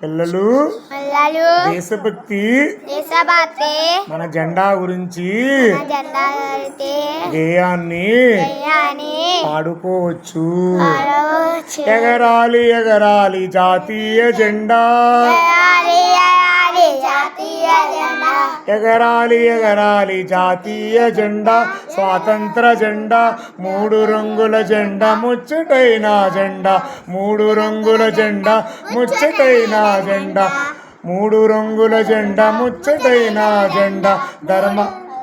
పిల్లలు పిల్లలు దేశభక్తి దేశభక్తి మన జెండా గురించి గేయాన్ని పాడుకోవచ్చు. ఎగరాలి ఎగరాలి జాతీయ జెండా. ఎగరాలి, ఎగరాలి, జాతీయ జెండా స్వాతంత్ర జెండా మూడు రంగుల జెండా ముచ్చటైన జెండా మూడు రంగుల జెండా ముచ్చటైన జెండా మూడు రంగుల జెండా ముచ్చటైన జెండా ధర్మ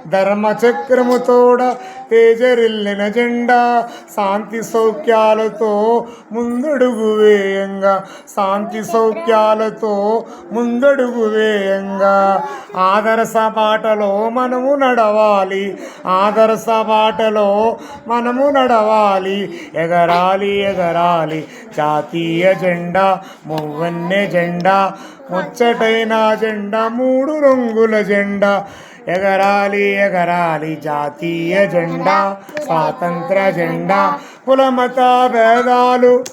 ధర్మచక్రముతోడ తేజరిల్లిన జెండా శాంతి సౌఖ్యాలతో ముందడుగు వేయంగా శాంతి సౌఖ్యాలతో ముందడుగు వేయంగా. ఆదర్శ బాటలో మనము నడవాలి ఆదర్శ బాటలో మనము నడవాలి ఎగరాలి ఎగరాలి. జాతీయ జెండా మువ్వన్నె జెండా ముచ్చటైన జెండా మూడు రంగుల జెండా. ఎగరాలి ఎగరాలి జాతీయ జెండా స్వాతంత్ర జెండా. కులమత భేదాలు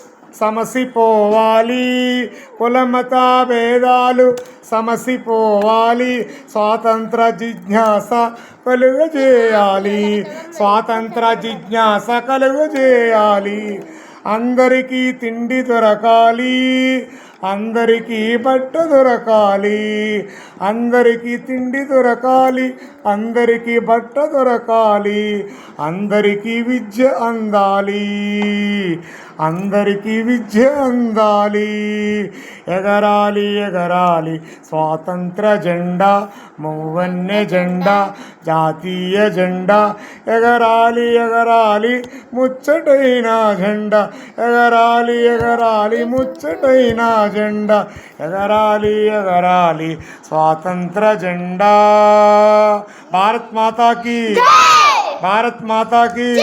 సమసిపోవాలి. కులమత భేదాలు సమసిపోవాలి. స్వాతంత్ర జిజ్ఞాస కలుగజేయాలి. స్వాతంత్ర జిజ్ఞాస కలుగజేయాలి. అందరికీ తిండి దొరకాలి. అందరికీ బట్ట దొరకాలి. అందరికీ తిండి దొరకాలి. అందరికీ బట్ట దొరకాలి. అందరికీ విద్య అందాలి. అందరికీ విద్య అందాలి. ఎగరాలి ఎగరాలి. స్వాతంత్ర జెండా మౌవన్య జెండా జాతీయ జెండా. ఎగరాలి ఎగరాలి ముచ్చటైన జెండా. ఎగరాలి ఎగరాలి ముచ్చటైన జెండా ఎగరాలి ఎగరాలి. స్వాతంత్ర జెండా. భారత్ మాతాకి. భారత్ మాతాకి.